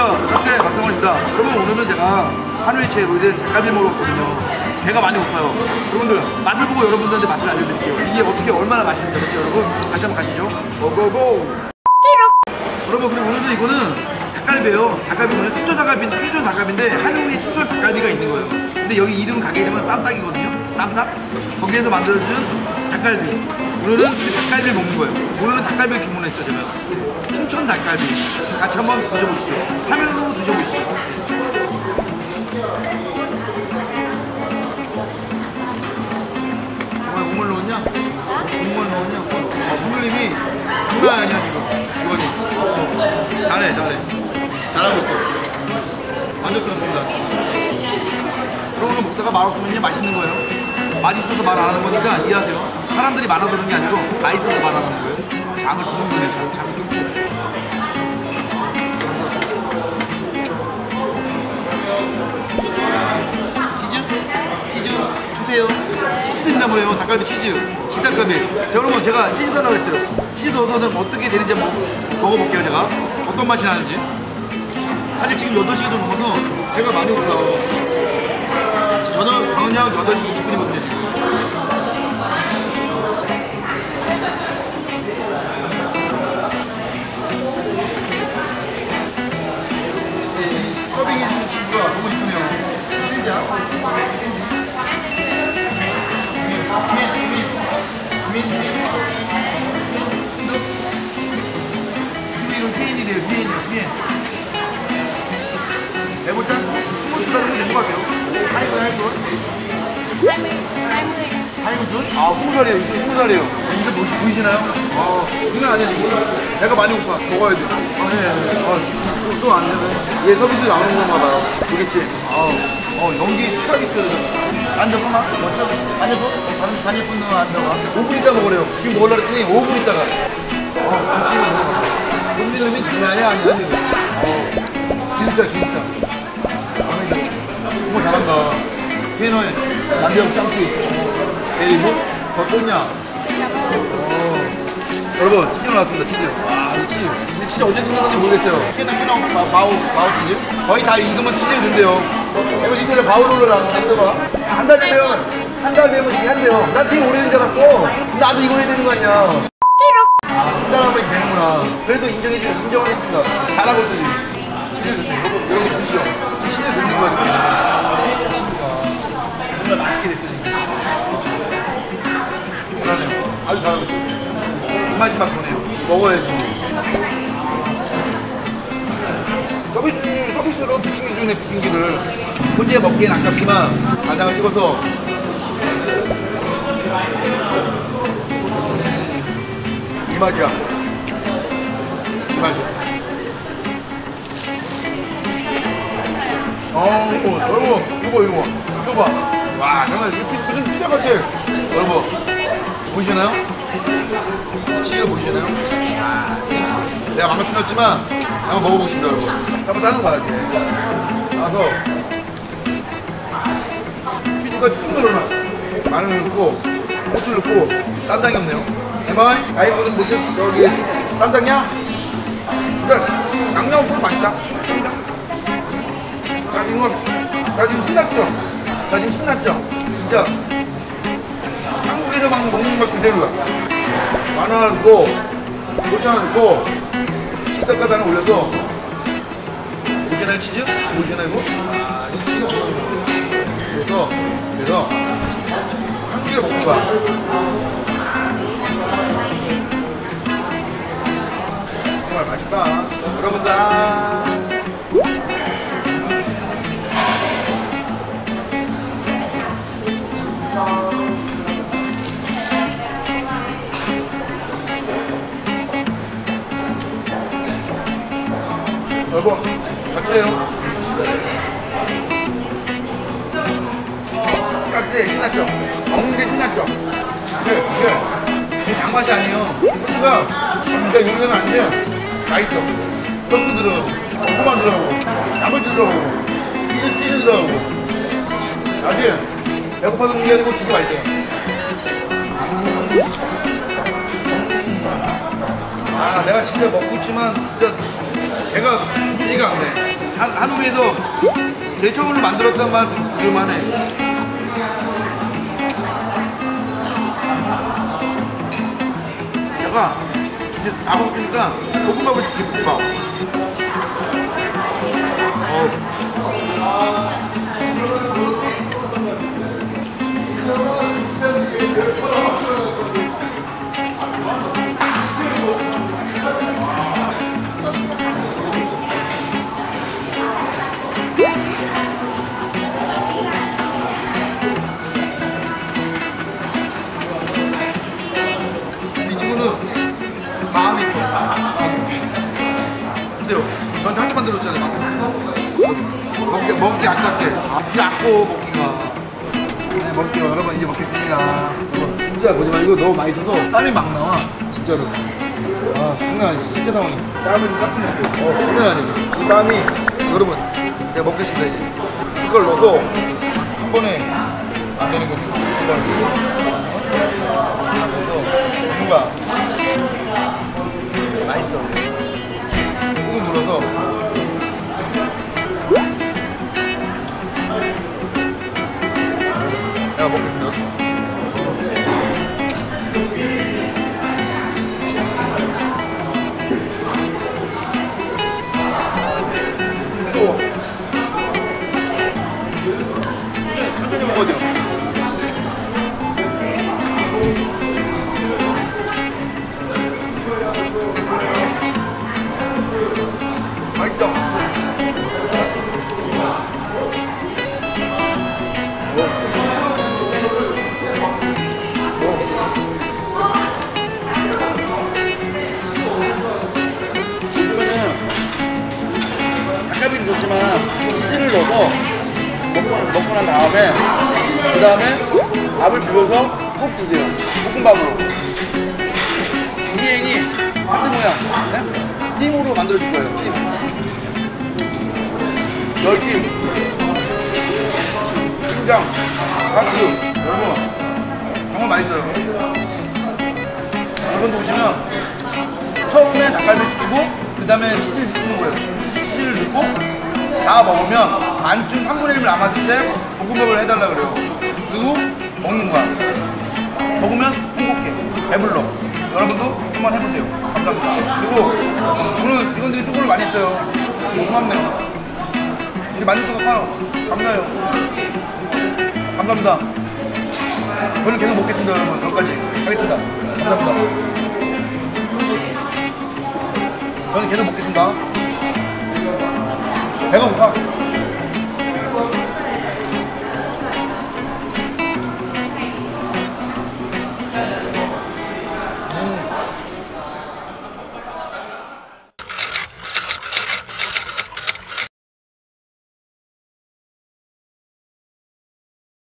안녕하세요 박세 박성원입니다. 여러분 오늘은 제가 한우이채 로이된 닭갈비 먹으러 왔거든요. 배가 많이 고파요. 여러분들 맛을 보고 여러분들한테 맛을 알려드릴게요. 이게 어떻게 얼마나 맛있는지 그렇죠 여러분? 같이 한번 가시죠. 고고고! 여러분 그리고 오늘은 이거는 닭갈비예요. 닭갈비 뭐냐 춘천 닭갈비 춘천 닭갈비인데 한우이 춘천 닭갈비가 있는 거예요. 근데 여기 이름 가게 이름은 쌈닭이거든요. 쌈닭? 거기에서 만들어준 닭갈비. 오늘은 그 닭갈비를 먹는 거예요. 오늘은 닭갈비를 주문했어요 제가 춘천 닭갈비. 같이 한번 드셔보시죠. 화면으로 드셔보시죠. 정말 국물 넣었냐? 국물 넣었냐? 어, 손님이 장난 아니야 지금. 직원이. 잘해 잘해. 잘하고 있어. 만족스럽습니다. 그런 거 먹다가 말 없으면 맛있는 거예요. 맛있어서 말 안 하는 거니까 이해하세요. 사람들이 많아서 그런 게 아니고 맛있어서 말안 하는 거예요 장을 거예요 장, 장을 두는 거예요 치즈? 된다고요. 닭갈비 치즈. 기닭갈비. 자, 여러분 제가 치즈 달라고 했어요. 치즈 넣어서는 어떻게 되는지 한번 먹어볼게요 제가. 어떤 맛이 나는지. 사실 지금 8시가 넘어서 배가 많이 고파요. 저는 저녁 8시 20분이거든요 지금. 하이브, 하이브. 20, 20. 하이브 준? 아, 스무 살이에요. 이쪽 스무 살이에요. 이제 뭐, 보이시나요? 아, 그건 아니야, 지금. 배가 많이 고파. 먹어야 돼. 아, 네, 네. 아, 또안 되네. 얘 서비스 나오는 건가 봐요. 그겠지? 아, 어, 연기 취약 있어요. 안 적구나? 맞죠? 안 적어? 반, 반 예쁜 놈안 적어? 5분 있다 먹으래요. 지금 먹으려 그랬더니 5분 있다가. 아, 잠시만요. 손님이 장난이 아니야, 지금. 어, 진짜, 진짜. 마음에 들어. 정말 잘한다. 피노에 남대형 짱치. 그리고? 어. 여러분 치즈 나왔습니다 치즈. 와 이거 치즈. 근데 치즈 언제 넣는지 모르겠어요. 피나 피나 마, 마우 마우 치즈? 거의 다 익으면 치즈를 넣는데요. 이거 인터넷 바우롤러랑 만들어 한달 되면 한 달 되면 이게 한대요. 난 되게 오래된 줄 알았어. 나도 이거 해야 되는 거 아니야. 아한달 하면 이게 되는구나. 그래도 인정해 주 인정을 했습니다. 잘하고 있어 지금 치즈를 넣네 잘하고 있어요 입맛이 막 도네요. 먹어야지. 서비스, 서비스로 빙기 주네, 빙기를. 혼자 먹기엔 아깝지만, 간장을 찍어서. 이 맛이야. 이 맛이야. 어, 여러분, 이거, 이거. 이거 봐. 와, 정말 무슨 피자 같아. 여러분, 보이시나요? 치즈가 보이시나요? 아, 내가 망가뜨렸지만 한번 먹어보겠습니다 여러분 한번 싸는 거야 이렇게 싸서 치즈가 쭉 늘어나 마늘 넣고 고추 넣고 쌈장이 없네요 해봐이 아이보는 뭐지? 여기 쌈장이야? 그러니까 양념 꿀 맛있다 나 지금 나 지금 신났죠? 나 지금 신났죠? 진짜 막 먹는 것 그대로야. 마늘 하나 넣고 고추 하나 넣고 시다가다 하나 올려서 보시나요 치즈? 보시나요 이거? 아 이거 치즈 그래서 그래서 한 끼를 먹는 거야. 정말 맛있다. 여러분들 깍지 신났죠? 먹는 게 신났죠? 이게, 이게, 이게 장맛이 아니에요. 소스가 진짜 요리는 아닌데, 맛있어. 떡도 들어가고, 고구마 들어가고, 양배추 들어가고, 치즈, 치즈 들어가고. 사실, 배고파서 먹는 게 아니고 진짜 맛있어요. 아, 내가 진짜 먹고 있지만, 진짜, 배가 보이지가 않네. 한, 한국에서 제일 처음으로 만들었던 맛 들을만 해. 약간 이제 다 먹으니까 볶음밥을 이렇게 볶아. 어. 먹기, 아깝게. 얕고 먹기가. 네, 먹게요. 여러분, 이제 먹겠습니다. 여러분, 진짜 거짓말. 이거 너무 맛있어서 땀이 막 나와. 진짜로. 아, 장난 아니지. 진짜 나오네. 좀 닦고 먹어요. 어, 장난 아니지. 이 땀이, 여러분, 제가 먹겠습니다, 이제. 이걸 넣어서 한 번에 안 되는 거지. 한 번에. 그래서 먹는 거야. 닭갈비는 좋지만 치즈를 넣어서 먹고, 먹고 난 다음에 그 다음에 밥을 비벼서 꼭 드세요. 볶음밥으로. 우리행이 하트 모양 네? 띵으로 만들어줄 거예요. 띵. 열김, 김장, 가스 여러분 정말 맛있어요. 여러분도 오시면 처음에 닭갈비 시키고 그 다음에 치즈를 시키는 거예요. 넣고 다 먹으면 반쯤 3분의 1 남았을 때 볶음밥을 해달라 그래요. 그리고 먹는 거야. 먹으면 행복해. 배불러. 여러분도 한번 해보세요. 감사합니다. 그리고 오늘 직원들이 수고를 많이 했어요. 고맙네요. 이제 만족도가 커요. 감사해요. 감사합니다. 저는 계속 먹겠습니다, 여러분. 여기까지 하겠습니다. 감사합니다. 저는 계속 먹겠습니다. 배가 고파.